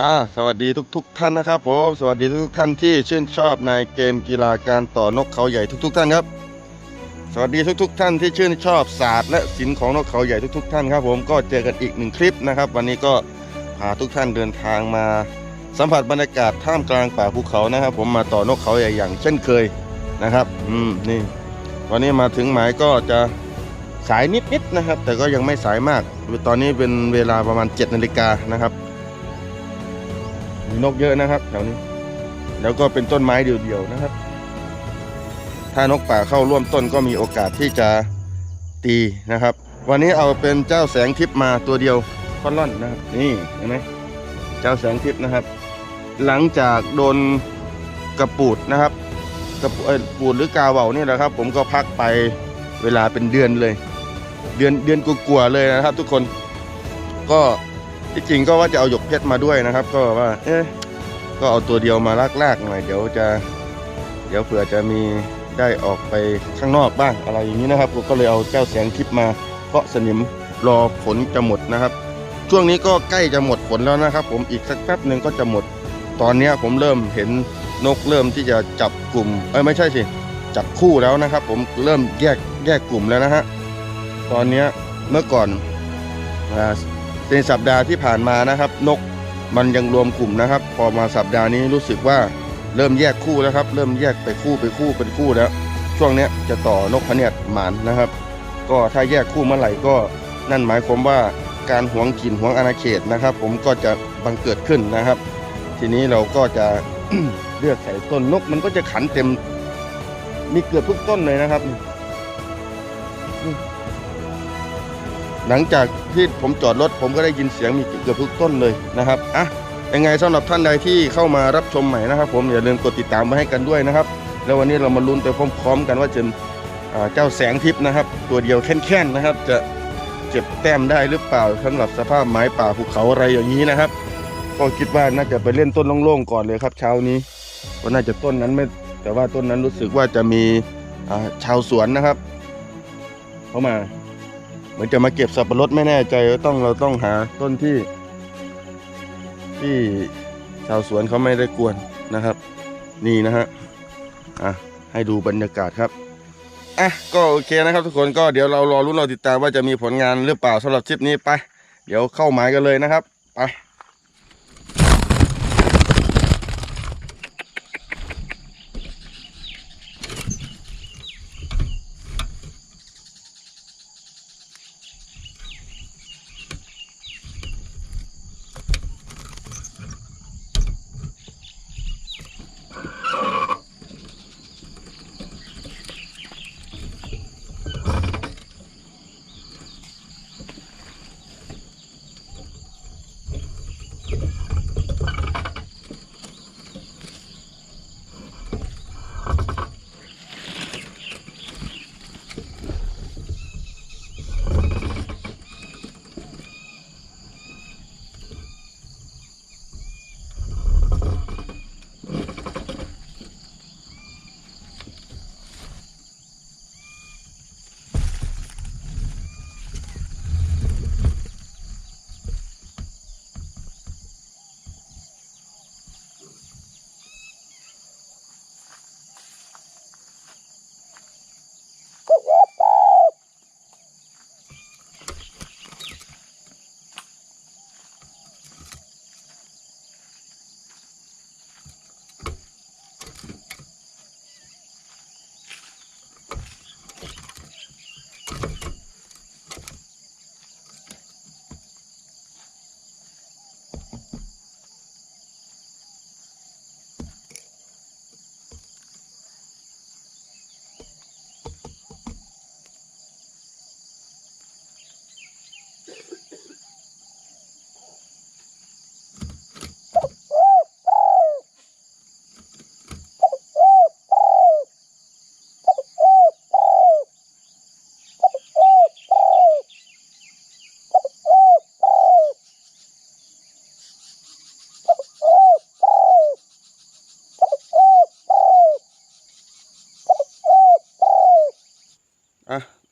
อ่าสวัสดีทุก ๆ ท่านนะครับผมสวัสดีทุกๆท่านที่ชื่นชอบในเกมกีฬาการต่อนกเขาใหญ่ทุก ๆ ท่านครับ สวัสดีทุก ๆ ท่านที่ชื่นชอบศาสตร์และศิลป์ของนกเขาใหญ่ทุก ๆ ท่านครับ ผมก็เจอกันอีกหนึ่งคลิปนะครับ วันนี้ก็พาทุกท่านเดินทางมา สัมผัสบรรยากาศท่ามกลางป่าภูเขานะครับ ผมมาต่อนกเขาใหญ่อย่างเช่นเคยนะครับอืมนี่วันนี้มาถึงหมายก็จะสายนิดๆนะครับ แต่ก็ยังไม่สายมากตอนนี้เป็นเวลาประมาณ7นาฬิกานะครับ มีนกเยอะนะครับแถวนี้ แล้วก็เป็นต้นไม้เดี่ยวๆนะครับ ถ้านกป่าเข้าร่วมต้นก็มีโอกาสที่จะตีนะครับ วันนี้เอาเป็นเจ้าแสงทิพมาตัวเดียวคอนล่อนนะครับ นี่เห็นไหมเจ้าแสงทิพนะครับ หลังจากโดนกระปูดนะครับกระปูเอ่อปูดหรือกาเบานี่แหละครับ ผมก็พักไปเวลาเป็นเดือนเลย เดือนเดือนกลัวๆเลยนะครับ ทุกคนก็ ที่จริงก็ว่าจะเอาหยกเพชรมาด้วยนะครับ ก็ว่าเอ๊ะก็เอาตัวเดียวมาลากๆหน่อยเดี๋ยวจะ เดี๋ยวเผื่อจะมีได้ออกไปข้างนอกบ้างอะไรอย่างนี้นะครับก็เลยเอาเจ้าแสงทิพมาเพาะสนิมรอฝนจะหมดนะครับ ช่วงนี้ก็ใกล้จะหมดฝนแล้วนะครับ ผมอีกสักแป๊บหนึ่งก็จะหมด ตอนนี้ผมเริ่มเห็นนกเริ่มที่จะจับกลุ่มเอ้ยไม่ใช่สิจับคู่แล้วนะครับ ผมเริ่มแยกแยกกลุ่มแล้วนะฮะตอนนี้เมื่อก่อนอ่า ในสัปดาห์ที่ผ่านมานะครับ นกมันยังรวมกลุ่มนะครับ พอมาสัปดาห์นี้รู้สึกว่าเริ่มแยกคู่แล้วครับ เริ่มแยกไปคู่ไปคู่เป็นคู่แล้ว ช่วงนี้จะต่อนกพเนียดหมานนะครับ ก็ถ้าแยกคู่เมื่อไหร่ก็นั่นหมายความว่าการหวงถิ่นหวงอาณาเขตนะครับ ผมก็จะบังเกิดขึ้นนะครับ ทีนี้เราก็จะเลือกใส่ต้นนกมันก็จะขันเต็ม มีเกือบทุกต้นเลยนะครับ หลังจากที่ผมจอดรถผมก็ได้ยินเสียงมีเกือบทุกต้นเลยนะครับอะยังไงสำหรับท่านใดที่เข้ามารับชมใหม่นะครับ ผมอย่าลืมกดติดตามมาให้กันด้วยนะครับ แล้ววันนี้เรามาลุ้นไปพร้อมๆ กันว่าจะเจ้าแสงทิพย์นะครับ ตัวเดียวแค่นๆนะครับ จะเก็บแต้มได้หรือเปล่าสำหรับสภาพไม้ป่าภูเขาอะไรอย่างนี้นะครับ ก็คิดว่าน่าจะไปเล่นต้นโล่งๆก่อนเลยครับ เช้านี้ก็น่าจะต้นนั้นไม่ แต่ว่าต้นนั้นรู้สึกว่าจะมีชาวสวนนะครับ เข้ามา เหมือนจะมาเก็บสับปะรดไม่แน่ใจว่าต้องเราต้องหาต้นที่ ที่ชาวสวนเขาไม่ได้กวนนะครับ นี่นะฮะอะให้ดูบรรยากาศครับอะก็โอเคนะครับทุกคนก็เดี๋ยวเรารอรุ้นเราติดตามว่าจะมีผลงานหรือเปล่าสำหรับคลิปนี้ไป เดี๋ยวเข้าหมายกันเลยนะครับไป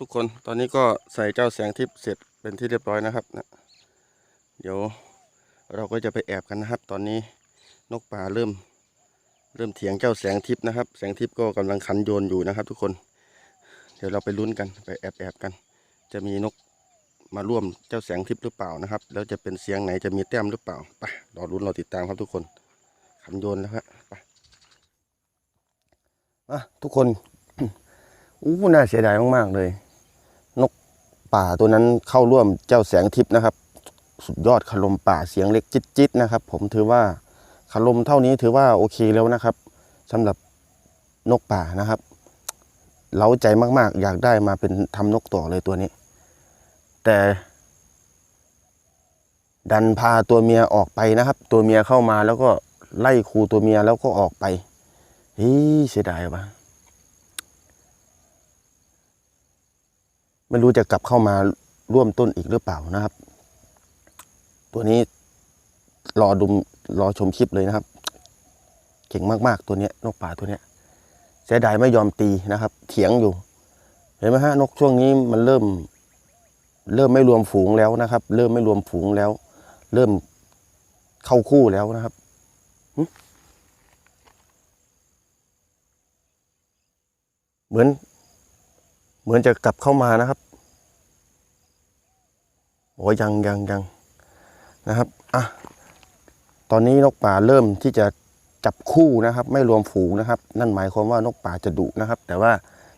ทุกคนตอนนี้ก็ใส่เจ้าแสงทิพย์เสร็จเป็นที่เรียบร้อยนะครับนะเดี๋ยวเราก็จะไปแอบกันนะครับ ตอนนี้นกป่าเริ่ม เริ่มเถียงเจ้าแสงทิพย์นะครับ แสงทิพย์ก็กำลังขันโยนอยู่นะครับ ทุกคน เดี๋ยวเราไปลุ้นกันไปแอบแอบกัน จะมีนกมาร่วมเจ้าแสงทิพย์หรือเปล่านะครับ แล้วจะเป็นเสียงไหนจะมีแต้มหรือเปล่าไปรอลุ้นรอติดตามครับทุกคนขันโยนแล้วครับไปอะทุกคน อู้น่าเสียดายมากๆเลย นกป่าตัวนั้นเข้าร่วมเจ้าแสงทิพย์นะครับ สุดยอดคลมป่าเสียงเล็กจิตๆนะครับ ผมถือว่าคลมเท่านี้ถือว่าโอเคแล้วนะครับสำหรับนกป่านะครับเล้าใจมากๆ อยากได้มาเป็นทำนกต่อเลยตัวนี้ แต่ ดันพาตัวเมียออกไปนะครับ ตัวเมียเข้ามาแล้วก็ไล่ครูตัวเมียแล้วก็ออกไปเฮ้ยเสียดายวะ ไม่รู้จะกลับเข้ามาร่วมต้นอีกหรือเปล่านะครับ ตัวนี้รอดูรอชมคลิปเลยนะครับเก่งมากๆตัวเนี้ยนกป่าตัวเนี้ยเสียดายไม่ยอมตีนะครับ เถียงอยู่ เห็นไหมฮะนกช่วงนี้มันเริ่ม เริ่มไม่รวมฝูงแล้วนะครับ เริ่มไม่รวมฝูงแล้ว เริ่มเข้าคู่แล้วนะครับเหมือน เหมือนจะกลับเข้ามานะครับโอ้ยยังยังยังนะครับอะตอนนี้นกป่าเริ่มที่จะจับคู่นะครับ ไม่รวมฝูงนะครับ นั่นหมายความว่านกป่าจะดุนะครับ แต่ว่า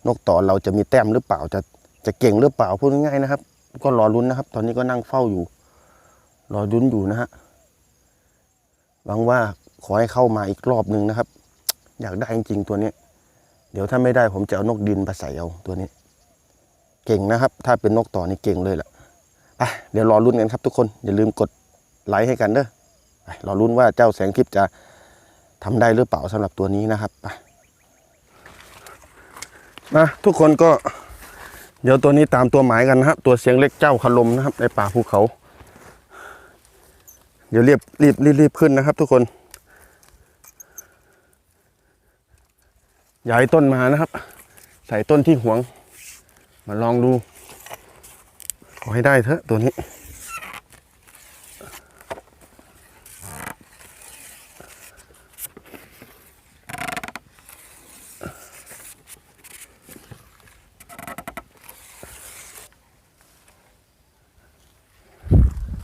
นกต่อเราจะมีแต้มหรือเปล่าจะจะเก่งหรือเปล่าพูดง่ายๆนะครับ ก็รอลุ้นนะครับ ตอนนี้ก็นั่งเฝ้าอยู่ รอลุ้นอยู่นะฮะหวังว่าขอให้เข้ามาอีกรอบหนึ่งนะครับ อยากได้จริงๆตัวนี้ เดี๋ยวถ้าไม่ได้ผมจะเอานกดินมาใส่เอาตัวนี้ เก่งนะครับ ถ้าเป็นนกต่อนี่เก่งเลยแหละไปเดี๋ยวรอลุ้นกันครับทุกคน อย่าลืมกดไลค์ให้กันเด้อไปรอลุ้นว่าเจ้าแสงทิพย์จะทำได้หรือเปล่าสำหรับตัวนี้นะครับไปมาทุกคนก็ เดี๋ยวตัวนี้ตามตัวหมายกันนะครับตัวเสียงเล็กเจ้าขลมนะครับ ในป่าภูเขา เดี๋ยวรีบรีบรีบรีบขึ้นนะครับ ทุกคนย้ายต้นมานะครับ ใส่ต้นที่หวง มาลองดู ขอให้ได้เถอะตัวนี้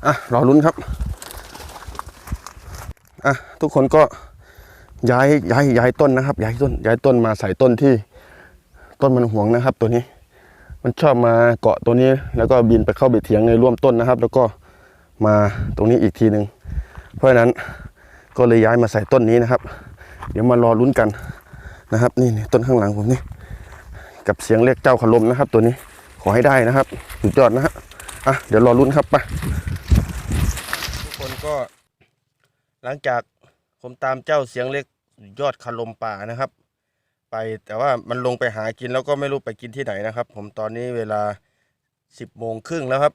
อะ รอลุ้นครับ อะ ทุกคนก็ย้ายย้ายย้ายต้นนะครับ ย้ายต้น ย้ายต้นมาใส่ต้นที่ต้นมันห่วงนะครับตัวนี้ มันชอบมาเกาะตัวนี้ แล้วก็บินไปเข้าไปเถียงในร่วมต้นนะครับ แล้วก็มาตรงนี้อีกทีหนึ่งเพราะฉะนั้นก็เลยย้ายมาใส่ต้นนี้นะครับ เดี๋ยวมารอลุ้นกันนะครับนี่นี่ต้นข้างหลังผมนี่กับเสียงเรียกเจ้าขลมนะครับ ตัวนี้ขอให้ได้นะครับสุดยอดนะฮะอะเดี๋ยวรอลุ้นครับไปทุกคนก็หลังจากผมตามเจ้าเสียงเล็กยอดคาลมป่านะครับ ไป แต่ว่ามันลงไปหากินแล้วก็ไม่รู้ไปกินที่ไหนนะครับ ผมตอนนี้เวลาสิบโมงครึ่งแล้วครับ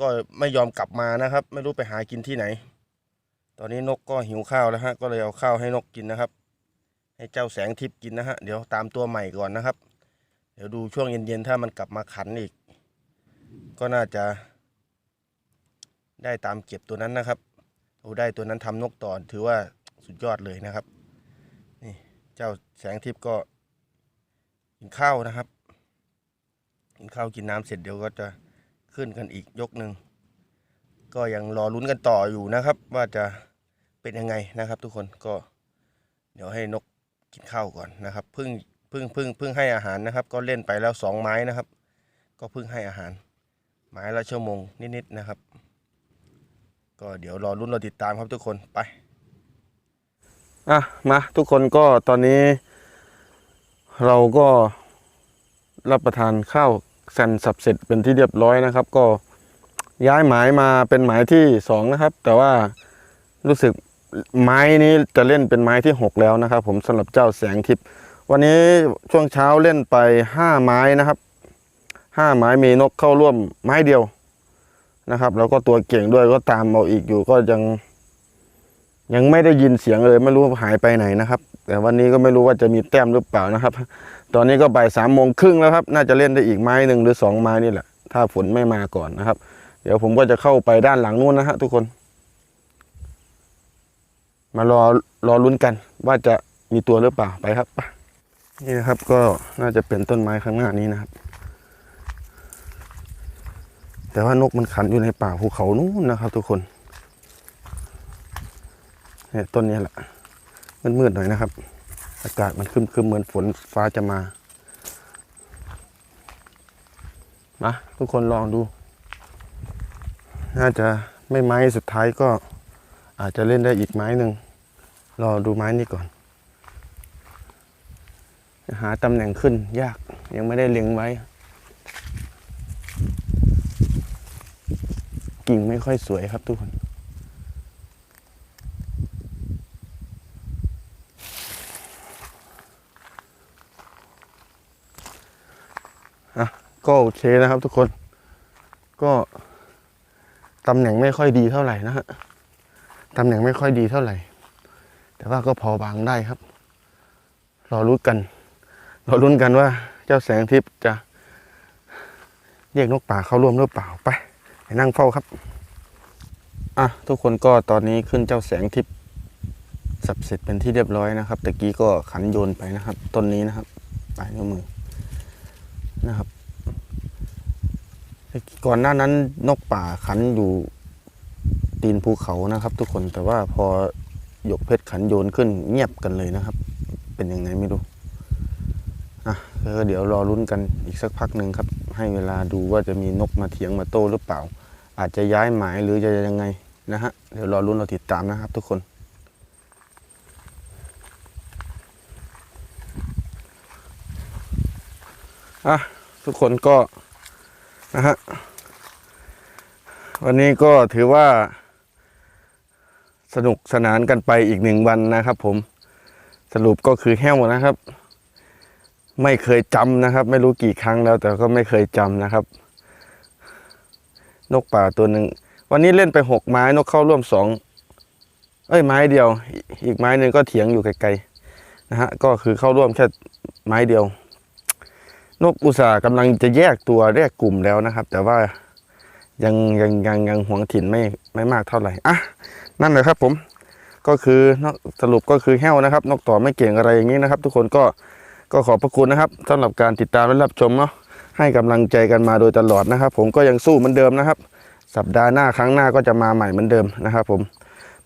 ก็ไม่ยอมกลับมานะครับ ไม่รู้ไปหากินที่ไหน ตอนนี้นกก็หิวข้าวแล้วฮะก็เลยเอาข้าวให้นกกินนะครับ ให้เจ้าแสงทิพย์กินนะฮะเดี๋ยวตามตัวใหม่ก่อนนะครับ เดี๋ยวดูช่วงเย็นๆถ้ามันกลับมาขันอีก ก็น่าจะ ได้ตามเก็บตัวนั้นนะครับโอ้ได้ตัวนั้นทำนกต่อถือว่าสุดยอดเลยนะครับ เจ้าแสงทิพย์ก็กินข้าวนะครับ กินข้าวกินน้ำเสร็จเดี๋ยวก็จะขึ้นกันอีกยกหนึ่งก็ยังรอลุ้นกันต่ออยู่นะครับ ว่าจะเป็นยังไงนะครับ ทุกคนก็ เดี๋ยวให้นกกินข้าวก่อนนะครับเพิ่งเพิ่งเพิ่งเพิ่งให้อาหารนะครับ ก็เล่นไปแล้วสองไม้นะครับ ก็เพิ่งให้อาหารไม้ละชั่วโมงนิดๆนะครับ ก็เดี๋ยวรอรุ่นเราติดตามครับทุกคนไป อะมาทุกคนก็ตอนนี้ เราก็รับประทานข้าวแซนสับเสร็จเป็นที่เรียบร้อยนะครับ ก็ย้ายหมายมาเป็นหมายที่สองนะครับ แต่ว่ารู้สึกไม้นี้จะเล่นเป็นไม้ที่หกแล้วนะครับ ผมสำหรับเจ้าแสงทิพย์วันนี้ช่วงเช้าเล่นไปห้าไม้นะครับห้าไม้มีนกเข้าร่วมไม้เดียวนะครับ แล้วก็ตัวเก่งด้วยก็ตามเอาอีกอยู่ก็ยัง ยังไม่ได้ยินเสียงเลยไม่รู้หายไปไหนนะครับ แต่วันนี้ก็ไม่รู้ว่าจะมีแต้มหรือเปล่านะครับ ตอนนี้ก็บ่ายสามโมงครึ่งแล้วครับ น่าจะเล่นได้อีกไม้หนึ่งหรือสองไม้นี่แหละ ถ้าฝนไม่มาก่อนนะครับ เดี๋ยวผมก็จะเข้าไปด้านหลังนู้นนะฮะทุกคน มารอรอลุ้นกัน ว่าจะมีตัวหรือเปล่าไปครับนี่นะครับก็น่าจะเป็นต้นไม้ข้างหน้านี้นะครับ แต่ว่านกมันขันอยู่ในป่าภูเขานู้นนะครับ ทุกคน เนี่ยต้นนี้แหละมันมืดๆหน่อยนะครับ อากาศมันครึมๆเหมือนฝนฟ้าจะมามาทุกคนลองดู น่าจะไม่ไม้สุดท้ายก็อาจจะเล่นได้อีกไม้หนึ่งรอดูไม้นี้ก่อน หาตำแหน่งขึ้นยากยังไม่ได้เล็งไว้ กิ่งไม่ค่อยสวยครับทุกคน อะก็โอเคนะครับทุกคน ก็ตำแหน่งไม่ค่อยดีเท่าไหร่นะฮะตำแหน่งไม่ค่อยดีเท่าไหร่ แต่ว่าก็พอบางได้ครับ รอรุ้นกัน รอรุ้นกันว่าเจ้าแสงทิพย์จะเรียกนกป่าเข้าร่วมหรือเปล่าไปไปนั่งเฝ้าครับ อะทุกคนก็ตอนนี้ขึ้นเจ้าแสงทิพย์สับเสร็จเป็นที่เรียบร้อยนะครับตะกี้ก็ขันโยนไปนะครับต้นนี้นะครับปลายนิ้วมือ นะครับ ก่อนหน้านั้นนกป่าขันอยู่ตีนภูเขานะครับ ทุกคนแต่ว่าพอหยกเพชรขันโยนขึ้นเงียบกันเลยนะครับ เป็นยังไงไม่รู้อะก็เดี๋ยวรอรุ้นกันอีกสักพักหนึ่งครับ ให้เวลาดูว่าจะมีนกมาเถียงมาโต้หรือเปล่า อาจจะย้ายหมายหรือจะยังไงนะฮะเดี๋ยวรอรุ้นเราติดตามนะครับ ทุกคน อะทุกคนก็นะฮะวันนี้ก็ถือว่า สนุกสนานกันไปอีกหนึ่งวันนะครับ ผมสรุปก็คือแห้วนะครับ ไม่เคยจำนะครับ ไม่รู้กี่ครั้งแล้ว แต่ก็ไม่เคยจำนะครับ นกป่าตัวหนึ่งวันนี้เล่นไปหกไม้นกเข้าร่วมสองเอ้ยไม้เดียว อีกไม้หนึ่งก็เถียงอยู่ไกลๆนะฮะก็คือเข้าร่วมแค่ไม้เดียว นกอุตสาหกำลังจะแยกตัวแยกกลุ่มแล้วนะครับ แต่ว่ายังยังยังยังหวงถิ่นไม่ไม่มากเท่าไหร่อะนั่นแหละครับผมก็คือนกสรุปก็คือแห้วนะครับ นกต่อไม่เก่งอะไรอย่างนี้นะครับ ทุกคนก็ก็ขอบพระคุณนะครับสำหรับการติดตามและรับชมเนาะให้กำลังใจกันมาโดยตลอดนะครับ ผมก็ยังสู้เหมือนเดิมนะครับ สัปดาห์หน้าครั้งหน้าก็จะมาใหม่เหมือนเดิมนะครับ ผม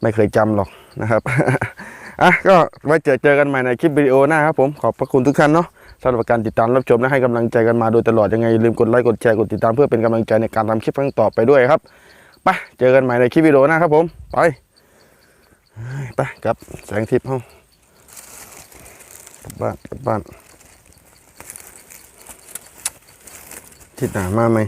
ไม่เคยจำหรอกนะครับอะก็ไว้เจอเจอกันใหม่ในคลิปวิดีโอหน้าครับผมขอบพระคุณทุกท่านเนาะ สำหรับการติดตามรับชมและให้กำลังใจกันมาโดยตลอดยังไงลืมกดไลค์กดแชร์กดติดตามเพื่อเป็นกำลังใจในการทำคลิปครั้งต่อไปด้วยครับไปเจอกันใหม่ในคลิปวิดีโอหน้าครับผมไปไปกลับแสงทิพย์ห้องกลับบ้านกลับบ้านทิศหนามาไหม